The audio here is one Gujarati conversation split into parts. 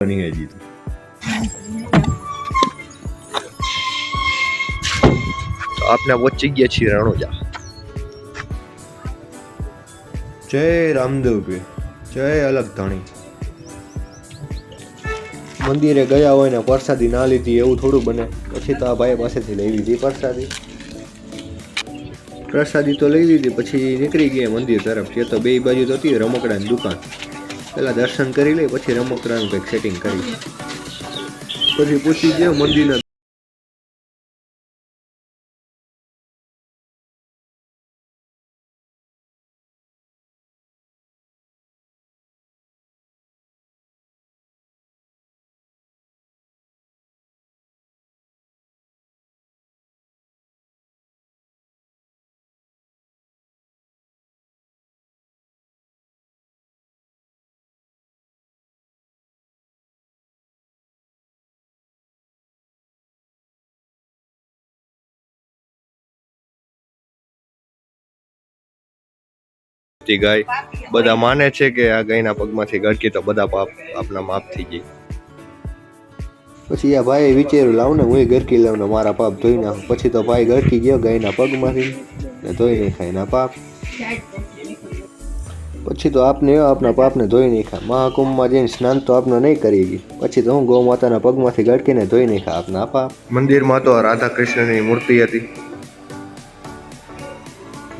તો આપણે પહોંચી ગયા છીએ રણોજા જય રામદેવ પીર જય અલગ ધણી. મંદિરે ગયા હોય ને પ્રસાદી ના લીધી એવું થોડું બને. પછી તો આ ભાઈ પાસેથી લઈ લીધી પ્રસાદી. પ્રસાદી તો લઈ લીધી પછી નીકળી ગયા મંદિર તરફ. એ તો બે બાજુ તો હતી રમકડાની દુકાન. પહેલા દર્શન કરી લઈ પછી રમકડાનું કંઈક સેટિંગ કરી પછી પૂછી ગયા મંદિરના તે ગાય. બધા માને છે કે આ ગાયના પગમાંથી ગળકી તો બધા પાપ આપના માફ થઈ જાય પછી આ ભાઈ વિચાર્યું લાવ ને હું ગરકી લાવ ને મારા પાપ ધોઈ નાખું. પછી તો ભાઈ ગરકી ગયો ગાયના પગમાંથી ને ધોઈ નહીં ખાય ના પાપ. પછી તો આપને આપના પાપને ધોઈ નાખ્યા. મહાકુંભમાં જઈને સ્નાન તો આપને નહીં કરી ગઈ પછી તો હું ગૌ માતાના પગમાંથી ગળકીને ધોઈ નહીં ખા આપના પાપ. મંદિરમાં તો રાધા કૃષ્ણની મૂર્તિ હતી.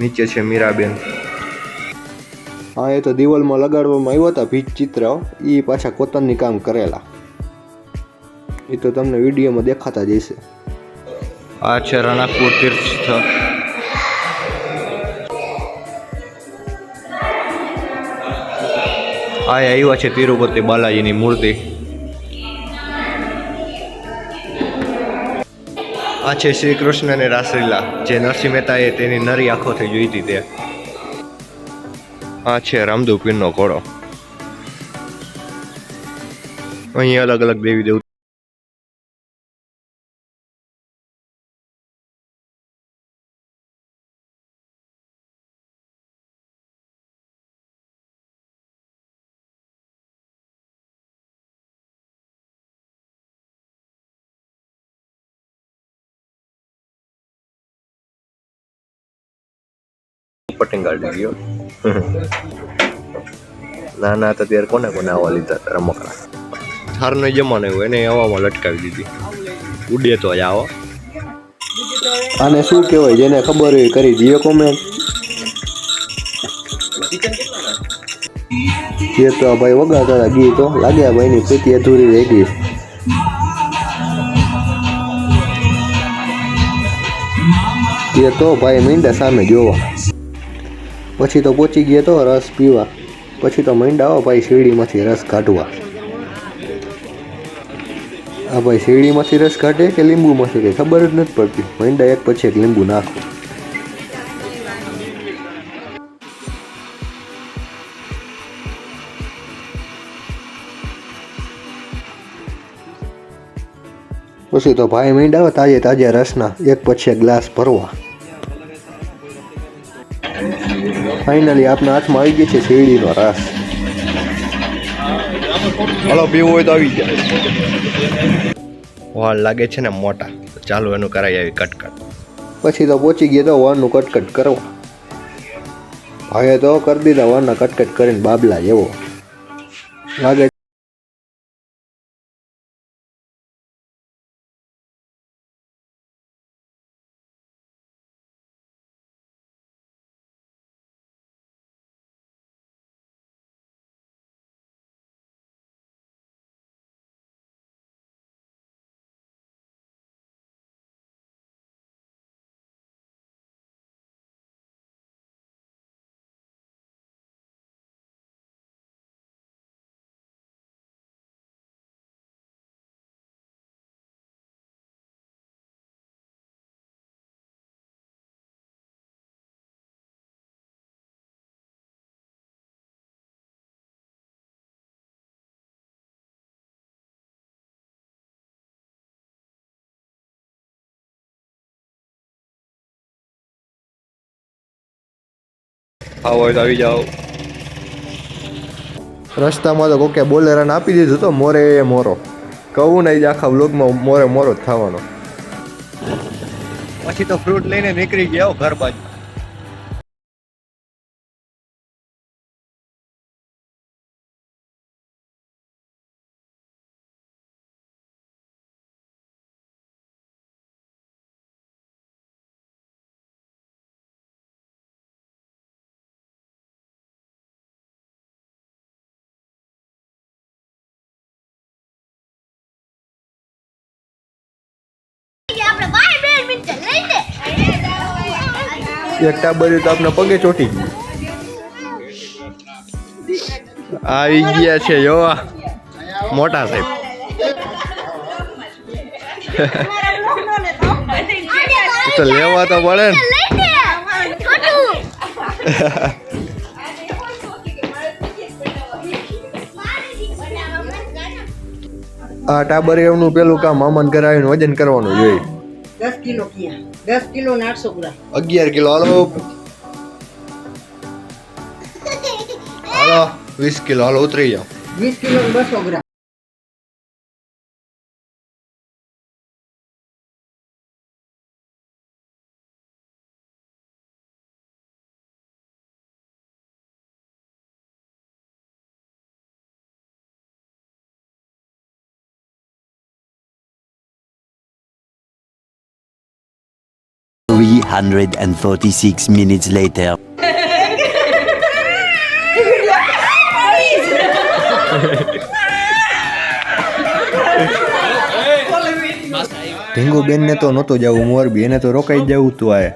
નીચે છે મીરાબેન. હા, એ તો દિવાલમાં લગાડવામાં આવ્યા હતા ભીત ચિત્ર. એ પાછા કોતનની કામ કરેલા. એ તો તમને વિડીયોમાં દેખાતા જ હશે. આ છે રણાકપુર તીર્થ સ્થળ. આ આવ્યા છે તિરુપતિ બાલાજીની મૂર્તિ. આ છે શ્રી કૃષ્ણને રાસલીલા. જે નરસિંહ મહેતાએ તેની નરી આંખોથી જોઈ હતી તે. આ છે રામદેવ પીરનો ઘોડો. અહીં અલગ અલગ દેવી દેવ પટિંગ કાઢી ના ના, તો ત્યારે કોને કોને આવવા લીધા રમકડા થારનો જમાનો એવું, એને હવામાં લટકાવી દીધી. ઉડે તો જ આવો. આને શું કહેવાય, જેને ખબર હોય કરી દઈએ કોમેન્ટ જે તો ભાઈ વગાડતા હતા ગીતો લાગે આ ભાઈની ખેતી અધૂરી રહી ગઈ. તે તો ભાઈ મીંડા સામે જોવા. પછી તો પહોંચી ગયો તો રસ પીવા. પછી તો મીંડા આવો ભાઈ શેરડીમાંથી રસ કાઢવા. આ ભાઈ શેરડીમાંથી રસ કાઢે કે લીંબુમાંથી કંઈ ખબર જ નથી પડતી. મંડા એક પછી એક લીંબુ નાખો. પછી તો ભાઈ મીંડા આવે, તાજે તાજે રસના એક પછી એક ગ્લાસ ભરવા. ફાઇનલી આપના હાથમાં આવી ગઈ છે શેરડીનો રાસ. હલો પીવું હોય તો આવી જાય. વાળ લાગે છે ને મોટા. ચાલો એનું કરાઈ આવી કટકટ. પછી તો પહોંચી ગયા તો વાળનું કટકટ કરો. ભાઈએ તો કરી દીધા વાળના કટકટ કરીને બાબલા જેવો. લાગે આવો તો આવી જાઓ રસ્તામાં તો કોકે બોલેરાને આપી દીધું તો મોરે એ મોરો. કહું નહીં આખા વ્લોગમાં મોરે મોરો જ થવાનો. પછી તો ફ્રૂટ લઈને નીકળી ગયા ઘર બાજુ. એક ટાબરી તો આપણે પગે ચોટી ગયું આવી ગયા છે યો મોટા સાહેબ. તો લેવા તો પડે ને. આ ટાબરી એમનું પેલું કામ અમન કરાવીને વજન કરવાનું જોઈએ. કિલો ક્યાં. દસ કિલો ને આઠસો ગ્રામ. અગિયાર કિલો. હાલો. હાલો. વીસ કિલો. હાલો ઉતરી જાઓ. વીસ કિલો બસો ગ્રામ. Three hundred and forty-six minutes later. ઢીંગુ બેનને તો નહોતું જવું મોરબી એને તો રોકાઈ જ જવું તું આએ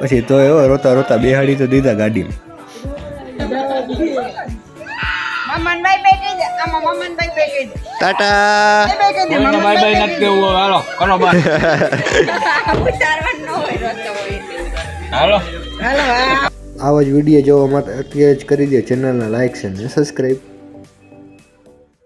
પછી તો એવો રોતા રોતા બેહાડી તો દીધા ગાડીમાં ભાઈ બે કહી દે ટાટા. બાય બાય નથી કેવું હાલો કરો બાય. હાલો. હાલો આવા જ વીડિયો જોવા માટે અત્યારે જ કરી દે ચેનલને લાઇક છે અને સબસ્ક્રાઈબ